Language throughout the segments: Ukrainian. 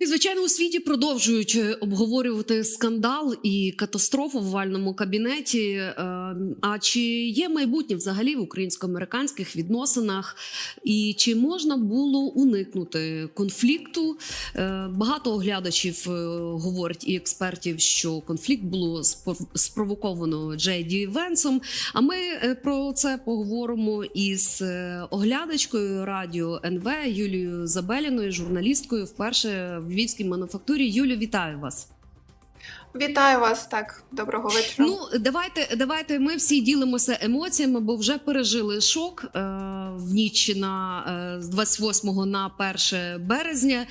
І звичайно у світі продовжують е, обговорювати скандал і катастрофу в овальному кабінеті. Е, А чи є майбутнє взагалі в українсько-американських відносинах? І чи можна було уникнути конфлікту? Е, Багато оглядачів говорять і експертів, що конфлікт було спровоковано Джей Ді Венсом. А ми про це поговоримо із оглядачкою радіо НВ Юлією Забеліною, журналісткою, вперше в львівській мануфактурі. Юлю, вітаю вас. Вітаю вас так. Доброго вечора. Ну давайте, давайте ми всі ділимося емоціями, бо вже пережили шок е, в ніч на е, з 28 на 1 березня.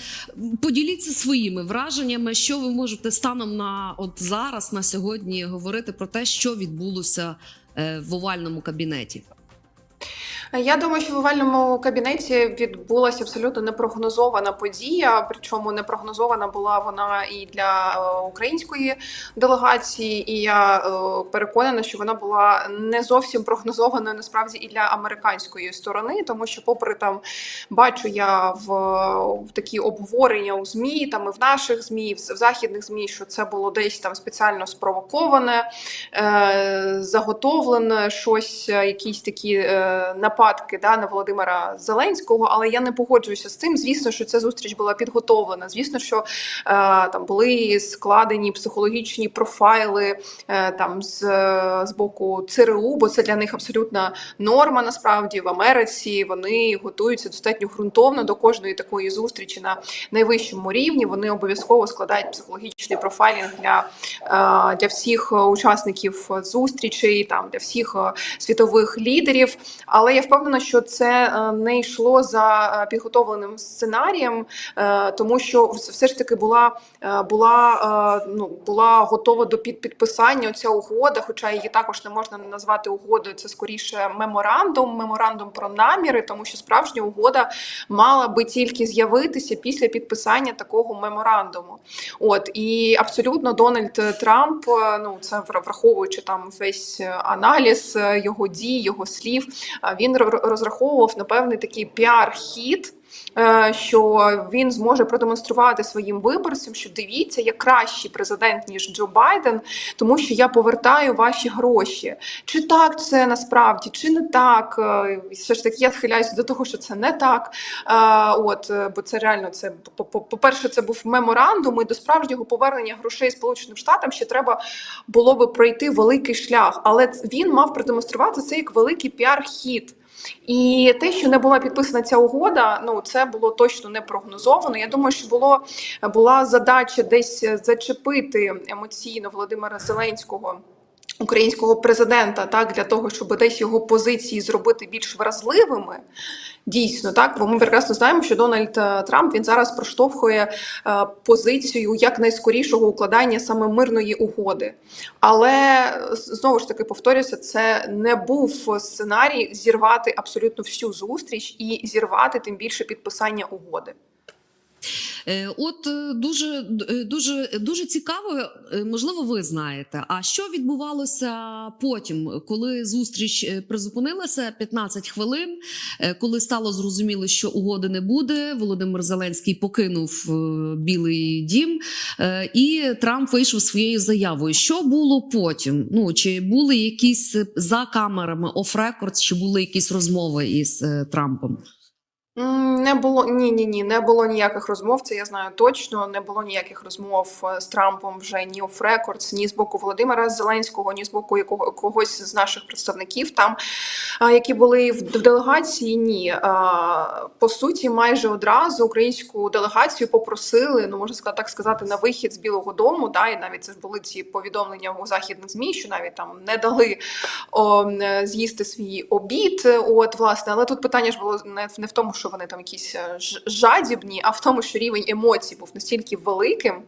Поділіться своїми враженнями, що ви можете станом на от зараз, на сьогодні, говорити про те, що відбулося е, в овальному кабінеті. Я думаю, що в овальному кабінеті відбулася абсолютно непрогнозована подія. Причому непрогнозована була вона і для е, української делегації, і я е, переконана, що вона була не зовсім прогнозованою насправді і для американської сторони, тому що, попри там, бачу я в, в такі обговорення у змі, там і в наших змі, і в західних змі, що це було десь там спеціально спровоковане, е, заготовлене щось, якісь такі е, нападки да, на Володимира Зеленського. Але я не погоджуюся з цим. Звісно, що ця зустріч була підготовлена. Звісно, що е, там були складені психологічні профайли е, там з, з боку ЦРУ, бо це для них абсолютна норма. Насправді в Америці вони готуються достатньо ґрунтовно до кожної такої зустрічі на найвищому рівні. Вони обов'язково складають психологічний профайлінг для, е, для всіх учасників зустрічей, там для всіх світових лідерів. Але я впевнена, що це е, не йшло за е, підготовленим сценарієм, е, тому що все ж таки була, була, ну, була готова до під- підписання ця угода, хоча її також не можна назвати угодою. Це скоріше меморандум, меморандум про наміри, тому що справжня угода мала би тільки з'явитися після підписання такого меморандуму. От і абсолютно Дональд Трамп, ну це враховуючи там весь аналіз його дій, його слів, е, він розраховував на певний такий піар-хід. е, Що він зможе продемонструвати своїм виборцям, що дивіться, я кращий президент ніж Джо Байден, тому що я повертаю ваші гроші. Чи так це насправді, чи не так? Е, Все ж таки, я схиляюся до того, що це не так. Е, От, бо це реально це по- по-перше, це був меморандум, і до справжнього повернення грошей Сполученим Штатам ще треба було би пройти великий шлях. Але він мав продемонструвати це як великий піар-хід. І те, що не була підписана ця угода, ну це було точно не прогнозовано. Я думаю, що було була задача десь зачепити емоційно Володимира Зеленського. Українського президента так для того, щоб десь його позиції зробити більш вразливими, дійсно так. Бо ми прекрасно знаємо, що Дональд е, Трамп він зараз проштовхує е, позицію якнайскорішого укладання саме мирної угоди. Але знову ж таки повторюся, це не був сценарій зірвати абсолютно всю зустріч і зірвати тим більше підписання угоди. Е, От е, дуже е, дуже дуже цікаво, можливо, ви знаєте. А що відбувалося потім, коли зустріч призупинилася 15 хвилин, коли стало зрозуміло, що угоди не буде. Володимир Зеленський покинув Білий Дім, і Трамп вийшов своєю заявою. Що було потім? Ну чи були якісь за камерами оф-рекорд, чи були якісь розмови із Трампом? Не було ні, ні, ні, не було ніяких розмов. Це я знаю точно. Не було ніяких розмов е, з Трампом вже ні оф рекордс, ні з боку Володимира Зеленського, ні з боку якого когось з наших представників там, а, які були в делегації. Ні, А, по суті, майже одразу українську делегацію попросили, ну можна сказати, так сказати, на вихід з Білого Дому. Да, і навіть це ж були ці повідомлення у західних змі, що навіть там не дали о, е, з'їсти свій обід. От власне, але тут питання ж було не, не в тому, що вони там якісь е, жадібні, а в тому, що рівень емоцій був настільки великим.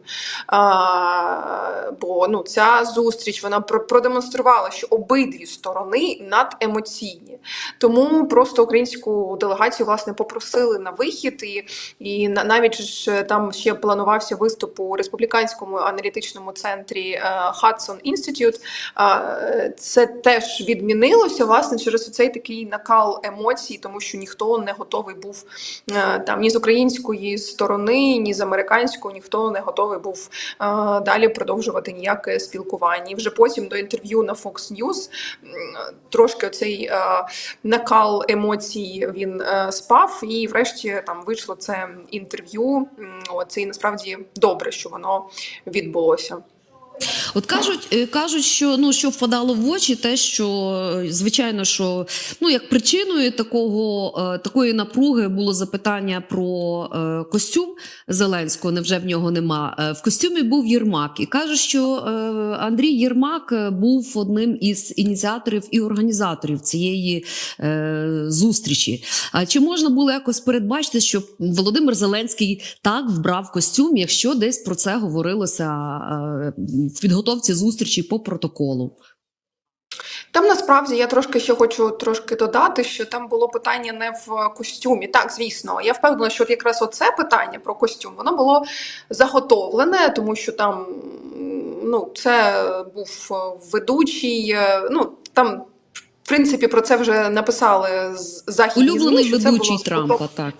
А, бо ну ця зустріч вона про- продемонструвала, що обидві сторони надемоційні. Тому просто українську делегацію власне попросили на вихід, і, і на- навіть ж там ще планувався виступ у республіканському аналітичному центрі е, Hudson Institute. Е, Це теж відмінилося власне через цей такий накал емоцій, тому що ніхто не готовий був е, там ні з української сторони, ні з американської, ніхто не готовий був е, далі продовжувати ніяке спілкування. І вже потім до інтерв'ю на Fox News трошки цей е, накал емоцій він е, спав, і врешті там вийшло це інтерв'ю. Оце це і насправді добре, що воно відбулося. От кажуть, е, кажуть, що ну що впадало в очі, те, що е, звичайно, що ну як причиною такого е, такої напруги було запитання про костюм Зеленського. Невже в нього нема? В костюмі був Єрмак, і каже, що Андрій Єрмак був одним із ініціаторів і організаторів цієї зустрічі. А чи можна було якось передбачити, що Володимир Зеленський так вбрав костюм, якщо десь про це говорилося в підготовці зустрічі по протоколу? Там насправді я трошки ще хочу трошки додати, що там було питання не в костюмі. Так, звісно, я впевнена, що якраз оце питання про костюм воно було заготовлене, тому що там ну це був ведучий. е, Ну там. В принципі, про це вже написали з західні Улюблений ведучий Трампа, так.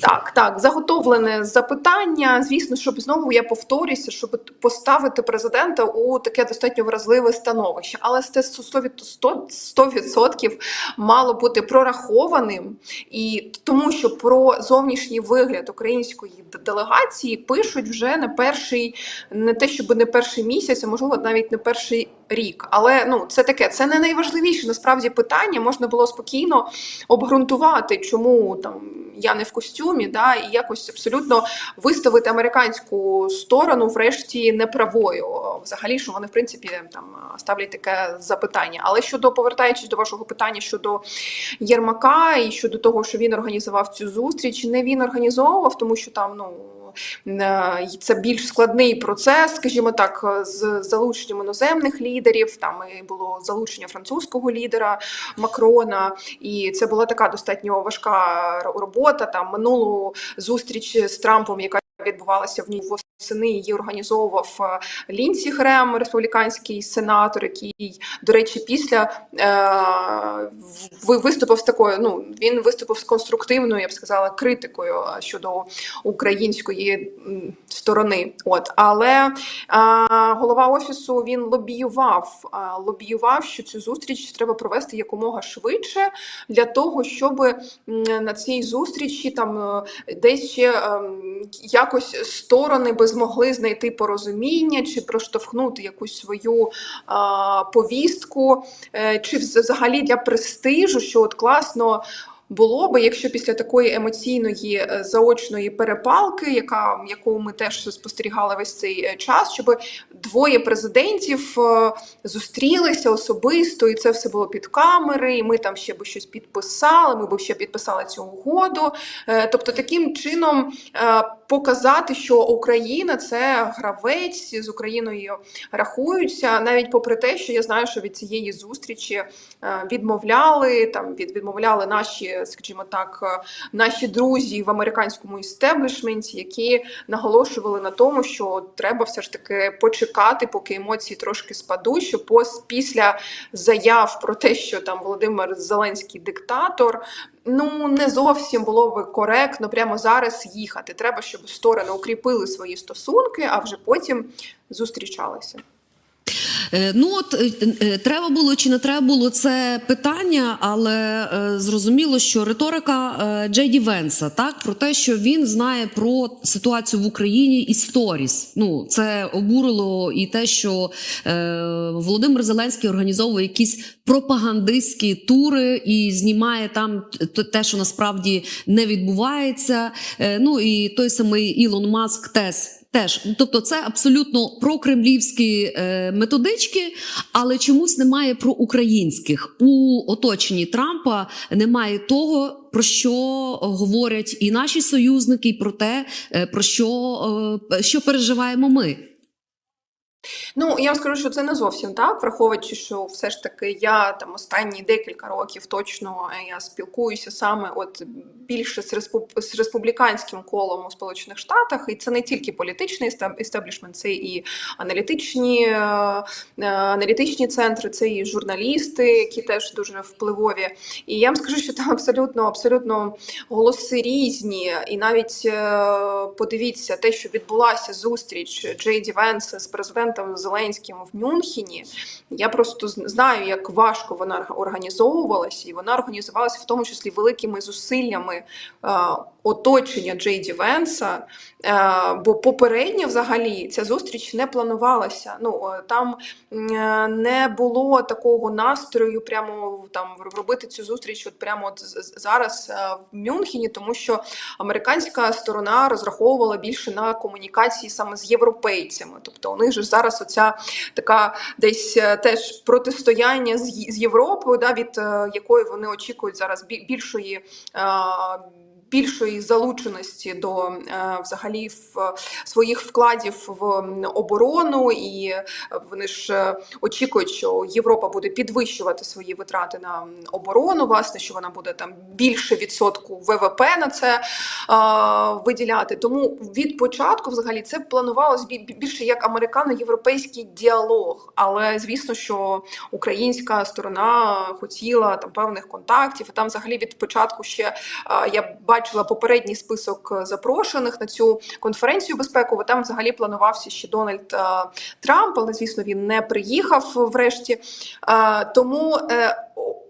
Так, так, заготовлене запитання. Звісно, щоб знову я повторюся, щоб поставити президента у таке достатньо вразливе становище, але це 100%, 100% мало бути прорахованим, і тому, що про зовнішній вигляд української делегації пишуть вже не перший, не те, щоб не перший місяць, а можливо навіть не перший рік. Але ну це таке, це не найважливіше насправді питання. Можна було спокійно обґрунтувати, чому там я не в костюмі, да, і якось абсолютно виставити американську сторону, врешті, неправою. Взагалі, що вони в принципі там ставлять таке запитання. Але щодо повертаючись до вашого питання щодо Єрмака і щодо того, що він організував цю зустріч, не він організовував, тому що там ну. Е, Це більш складний процес, скажімо так, з залученням іноземних лідерів. Там і було залучення французького лідера Макрона, і це була така достатньо важка робота. Там минулу зустріч з Трампом, яка відбувалася в ній восени, її організовував е, Лінсі Грем, республіканський сенатор, який, до речі, після е, виступив з такою. Ну він виступив з конструктивною, я б сказала, критикою е, щодо української сторони. От але е, голова офісу він лобіював, е, лобіював, що цю зустріч треба провести якомога швидше для того, щоб на цій зустрічі там е, десь ще ем, якось сторони би змогли знайти порозуміння чи проштовхнути якусь свою повістку, е, чи взагалі для престижу, що от класно. Було би, якщо після такої емоційної е, заочної перепалки, яка яку ми теж спостерігали весь цей е, час, щоб двоє президентів е, зустрілися особисто, і це все було під камери, і ми там ще би щось підписали. Ми б ще підписали цю угоду. Тобто, таким чином показати, що Україна це гравець з Україною рахуються, навіть попри те, що я знаю, що від цієї зустрічі відмовляли там від відмовляли наші, скажімо так, е, наші друзі в американському істеблішменті, які наголошували на тому, що треба все ж таки почекати, поки емоції трошки спадуть. Що після заяв про те, що там Володимир Зеленський диктатор. Ну не зовсім було би коректно прямо зараз їхати. Треба, щоб сторони укріпили свої стосунки, а вже потім зустрічалися. Е, Ну от е, е, треба було чи не треба було це питання, але зрозуміло, що риторика е, Джей Ді Венса, так про те, що він знає про ситуацію в Україні і сторіс. Ну це обурило і те, що Володимир Зеленський організовує якісь пропагандистські тури і знімає там те, що насправді не відбувається. Ну і той самий Ілон Маск теж. Теж, Ну, тобто, це абсолютно прокремлівські е, методички, але чомусь немає про українських у оточенні Трампа. Немає того, про що говорять і наші союзники, і про те, е, про що, е, що переживаємо ми. Ну я вам скажу, що це не зовсім так, враховуючи, що все ж таки я там останні декілька років точно е, я спілкуюся саме от більше з, респуб... з республіканським колом у Сполучених Штатах, і це не тільки політичний естеблішмент, це і аналітичні, е, е, аналітичні центри, це і журналісти, які теж дуже впливові. І я вам скажу, що там абсолютно абсолютно голоси різні, і навіть подивіться те, що відбулася зустріч Джей Ді Венса з президентом Зеленським в Мюнхені. Я просто знаю, як важко вона організовувалася, і вона організувалася в тому числі великими зусиллями оточення Джей Ді Венса. Е, бо попередньо взагалі ця зустріч не планувалася. Ну там е, не було такого настрою, прямо там робити цю зустріч, от прямо от зараз е, в Мюнхені, тому що американська сторона розраховувала більше на комунікації саме з європейцями. Тобто у них же зараз оця така десь теж протистояння з, Європою, да, від якої вони очікують зараз бі- більшої. Більшої залученості до е, взагалі в своїх вкладів в оборону, і е, вони ж е, очікують, що Європа буде підвищувати свої витрати на оборону, власне, що вона буде там більше відсотку ВВП на це виділяти. Тому від початку, взагалі, це бі- більше як американо-європейський діалог. Але звісно, що українська сторона хотіла там певних контактів. І там, взагалі, від початку ще я бачила попередній список е, запрошених на цю конференцію безпекову. Там взагалі планувався ще Дональд е, Трамп, але звісно він не приїхав врешті. Е, Тому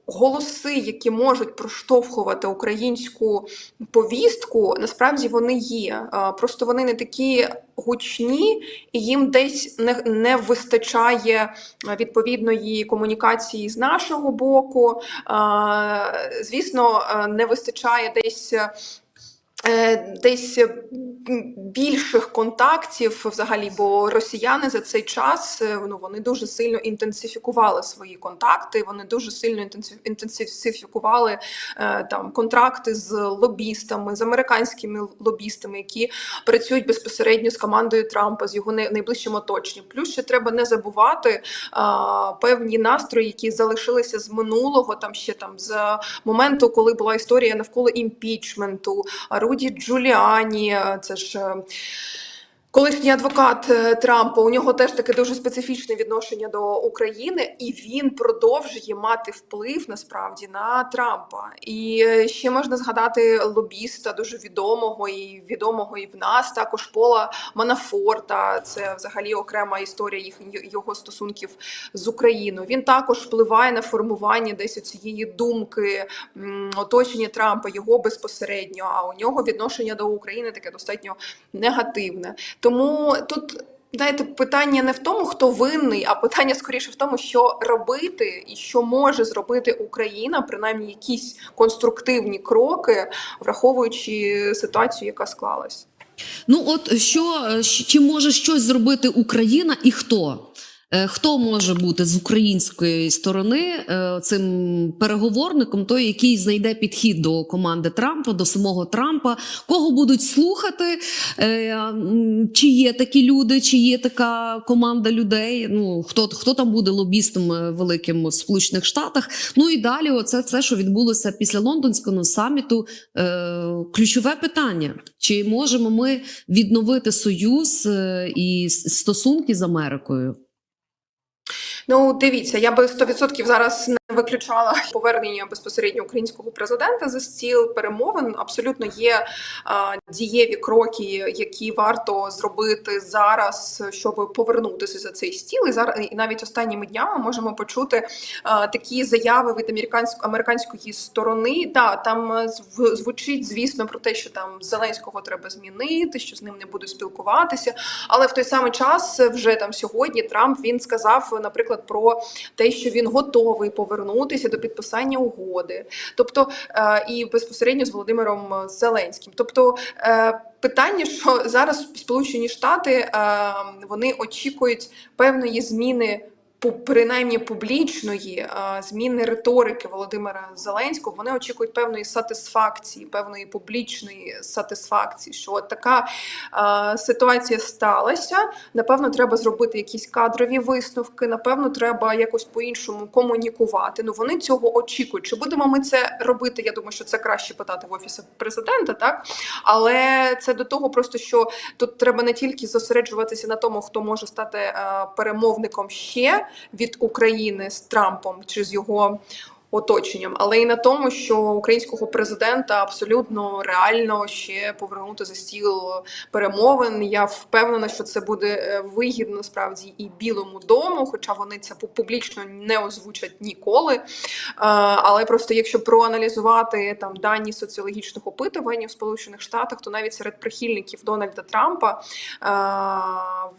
голоси, які можуть проштовхувати українську повістку, насправді вони є. Просто вони не такі гучні, і їм десь не, не вистачає відповідної комунікації з нашого боку. Звісно, не вистачає десь. Е, Десь більших контактів взагалі, бо росіяни за цей час е, ну вони дуже сильно інтенсифікували свої контакти. Вони дуже сильно інтенсифікували е, там контракти з лобістами, з американськими лобістами, які працюють безпосередньо з командою Трампа, з його най- найближчим оточенням. Плюс ще треба не забувати а, певні настрої, які залишилися з минулого, там ще там з моменту, коли була історія навколо імпічменту, Руді Джуліані, е, це ж. Колишній адвокат е, Трампа у нього теж таке дуже специфічне відношення до України, і він продовжує мати вплив насправді на Трампа. І е, ще можна згадати лобіста, дуже відомого і відомого і в нас також Пола Манафорта. Це взагалі окрема історія їх його стосунків з Україною. Він також впливає на формування десь цієї думки оточення Трампа, його безпосередньо. А у нього відношення до України таке достатньо негативне. Тому тут. Знаєте, питання не в тому, хто винний, а питання скоріше в тому, що робити і що може зробити Україна, принаймні якісь конструктивні кроки, враховуючи ситуацію, яка склалась. Ну, от що е, чи може щось зробити Україна і хто? Е, Хто може бути з української сторони е, цим переговорником, той, який знайде підхід до команди Трампа, до самого Трампа, кого будуть слухати? Е, Чи є такі люди, чи є така команда людей? Ну хто хто там буде лобістом великим в Сполучених Штатах? Ну і далі, оце все, що відбулося після лондонського саміту. Ключове питання: чи можемо ми відновити союз і стосунки з Америкою? Ну, дивіться, я би 100% зараз виключала повернення безпосередньо українського президента за стіл перемовин. Абсолютно є а, дієві кроки, які варто зробити зараз, щоб повернутися за цей стіл. І зараз і навіть останніми днями можемо почути а, такі заяви від американської американської сторони. Да, там е, зв- звучить, звісно, про те, що там Зеленського треба змінити, що з ним не будуть спілкуватися. Але в той самий час е, вже там сьогодні Трамп він сказав, наприклад, про те, що він готовий повернутися до підписання угоди, тобто е, і безпосередньо з Володимиром Зеленським. Тобто е, питання, що зараз Сполучені Штати е, вони очікують певної зміни. Принаймні публічної зміни риторики Володимира Зеленського, вони очікують певної сатисфакції, певної публічної сатисфакції, що от така ситуація сталася. Напевно, треба зробити якісь кадрові висновки. Напевно, треба якось по-іншому комунікувати. Ну вони цього очікують. Чи будемо ми це робити? Я думаю, що це краще питати в офісі президента, так але це до того, просто що тут треба не тільки зосереджуватися на тому, хто може стати перемовником ще від України з Трампом чи з його оточенням, але і на тому, що українського президента абсолютно реально ще повернути за стіл перемовин. Я впевнена, що це буде е, вигідно справді і Білому дому, хоча вони це пу- публічно не озвучать ніколи. Е, Але просто якщо проаналізувати там дані соціологічних опитувань в Сполучених Штатах, то навіть серед прихильників Дональда Трампа е,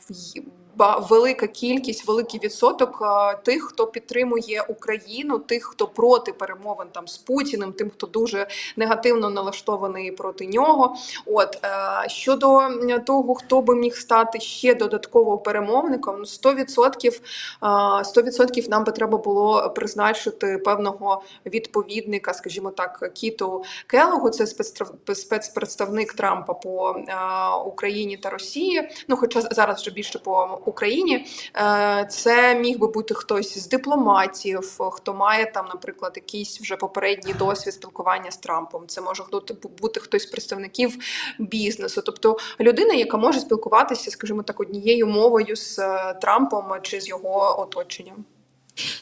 в- велика кількість, великий відсоток е, тих, хто підтримує Україну, тих, хто проти перемовин там з Путіним, тим, хто дуже негативно налаштований проти нього. От е, щодо того, хто би міг стати ще додатково перемовником, ну, 100%, е, 100% нам би треба було призначити певного відповідника, скажімо так, Кіту Келогу, це спецпредставник Трампа по Україні та Росії. Ну, хоча зараз вже більше по Україні, Е, це міг би бути хтось з дипломатів, хто має там, наприклад, якийсь вже попередній досвід спілкування з Трампом. Це може бути хтось з представників бізнесу, тобто людина, яка може спілкуватися, скажімо так, однією мовою з е, Трампом чи з його оточенням.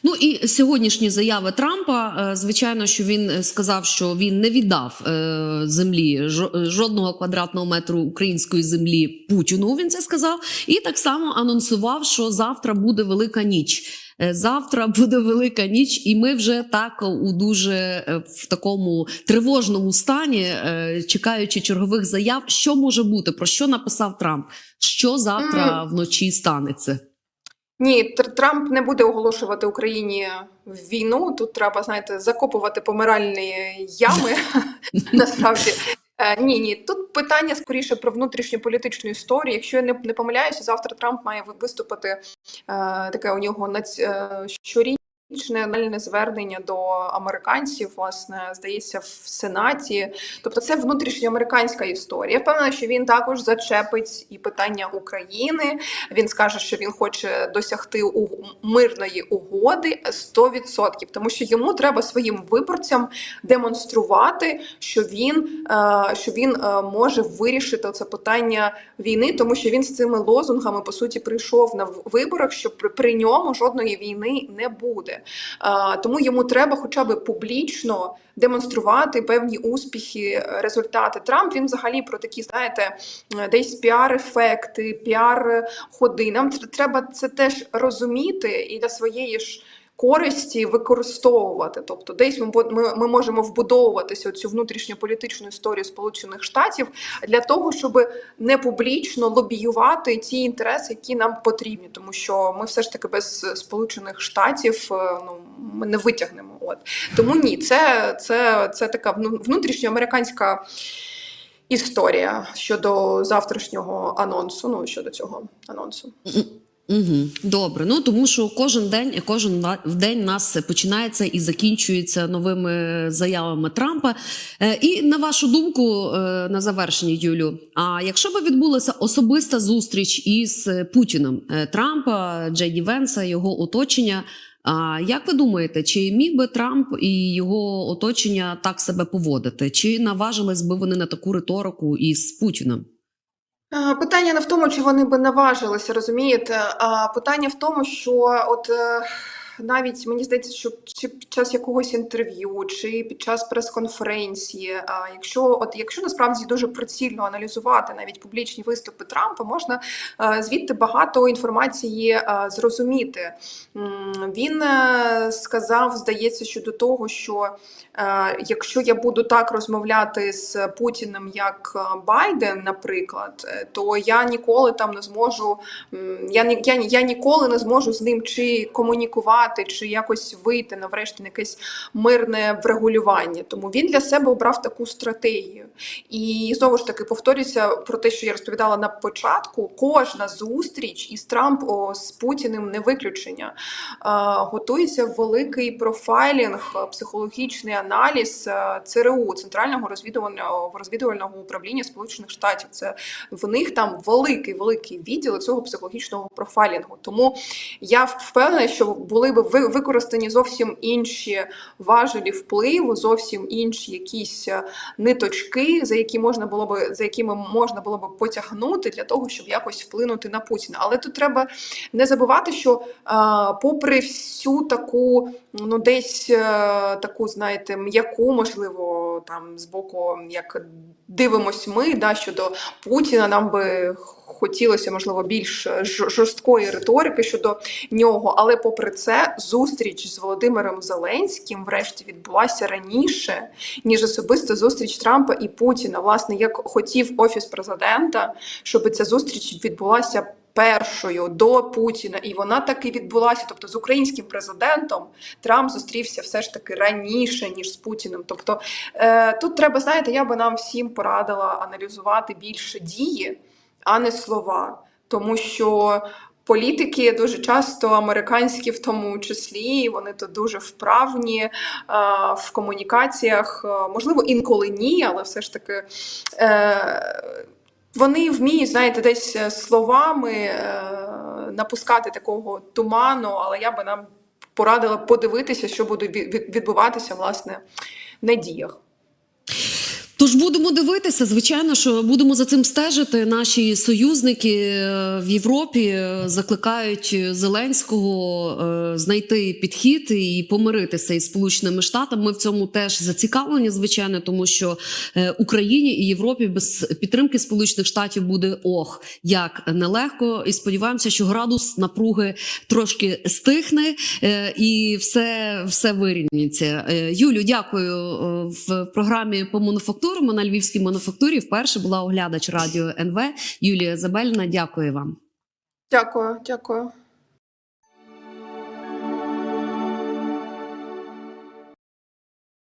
Ну і сьогоднішні заяви Трампа, е, звичайно, що він сказав, що він не віддав е, землі жодного квадратного метру української землі Путіну. Він це сказав, і так само анонсував, що завтра буде велика ніч. Е, Завтра буде велика ніч, і ми вже так у дуже е, в такому тривожному стані, е, чекаючи чергових заяв, що може бути, про що написав Трамп, що завтра вночі станеться. Ні, Тр- Трамп не буде оголошувати Україні війну. Тут треба, знаєте, закопувати помиральні ями. Насправді. Е, Ні, ні, тут питання скоріше про внутрішню політичну історію. Якщо я не, помиляюся, завтра Трамп має виступити е, таке у нього нац, е, щорічне анальне звернення до американців, власне, здається, в Сенаті. Тобто, це внутрішньоамериканська історія. Я впевнена, що він також зачепить і питання України. Він скаже, що він хоче досягти у мирної угоди 100%, тому що йому треба своїм виборцям демонструвати, що він, е, що він е, може вирішити це питання війни, тому що він з цими лозунгами по суті прийшов на виборах, що при ньому жодної війни не буде. Тому йому треба, хоча б публічно демонструвати певні успіхи, е, результати. Трамп він взагалі про такі, знаєте, е, десь піар-ефекти, піар-ходи. Нам треба це теж розуміти і для своєї ж. Користі використовувати, тобто десь ми, ми, ми можемо вбудовуватися цю внутрішню політичну історію Сполучених Штатів для того, щоб не публічно лобіювати ті інтереси, які нам потрібні, тому що ми все ж таки без Сполучених Штатів е, ну ми не витягнемо. От тому ні, це, це, це така вну- внутрішньоамериканська історія щодо завтрашнього анонсу. Ну щодо цього анонсу. Угу, добре. Ну тому що кожен день, кожен в день нас починається і закінчується новими заявами Трампа. Е, і на вашу думку, е, на завершення, Юлю, а якщо би відбулася особиста зустріч із Путіним е, Трампа, Джейді Венса, його оточення. А як ви думаєте, чи міг би Трамп і його оточення так себе поводити? Чи наважились би вони на таку риторику із Путіним? Е, Питання не в тому, чи вони би наважилися, розумієте? А питання в тому, що от е, навіть мені здається, що чи під час якогось інтерв'ю, чи під час прес-конференції, якщо от якщо насправді дуже прицільно аналізувати навіть публічні виступи Трампа, можна звідти багато інформації зрозуміти. Він е, сказав, здається, щодо того, що е, якщо я буду так розмовляти з Путіним, як е, Байден, наприклад, то я ніколи там не зможу. Я ні- я, я ніколи не зможу з ним чи комунікувати, чи якось вийти на врешті на якесь мирне врегулювання. Тому він для себе обрав таку стратегію. І знову ж таки повторюся про те, що я розповідала на початку. Кожна зустріч із Трампом з Путіним не виключення. Е, Готується великий профайлінг, е, психологічний аналіз е, ЦРУ Центрального розвідувального розвідувального управління Сполучених Штатів. Це в них там великий великий відділ цього психологічного профайлінгу. Тому я впевнена, що були б ви- використані зовсім інші важелі впливу, зовсім інші якісь е, ниточки, за які можна було би за якими можна було би потягнути для того, щоб якось вплинути на Путіна. Але тут треба не забувати, що е, попри всю таку, ну десь е, таку, знаєте, м'яку, можливо, там з боку, як дивимось ми, да, щодо Путіна, нам би хотілося, можливо, більш жорсткої риторики щодо нього. Але попри це, зустріч з Володимиром Зеленським, врешті, відбулася раніше, ніж особиста зустріч Трампа і Путіна. Власне, як хотів офіс президента, щоб ця зустріч відбулася. Першою до Путіна, і вона таки відбулася. Тобто з українським президентом Трамп зустрівся все ж таки раніше ніж з Путіним. Тобто е, тут треба знаєте, я би нам всім порадила аналізувати більше дії, а не слова, тому що. Політики дуже часто американські, в тому числі, вони тут дуже вправні е, в комунікаціях. Е, можливо, інколи ні, але все ж таки е, вони вміють, знаєте, десь словами е, напускати такого туману, але я би нам порадила подивитися, що буде від- від- відбуватися власне на діях. Тож будемо дивитися. Звичайно, що будемо за цим стежити. Наші союзники е, в Європі е, закликають Зеленського е, знайти підхід і помиритися із Сполученими Штатами. Ми в цьому теж зацікавлені, звичайно, тому що Україні і Європі без підтримки Сполучених Штатів буде ох як нелегко. І сподіваємося, що градус напруги трошки стихне і все, все вирівняться. Е, Юлю, дякую в програмі по мануфактурам на львівській мануфактурі. Вперше була оглядач радіо НВ Юлія Забельна. Дякую вам. Дякую, дякую.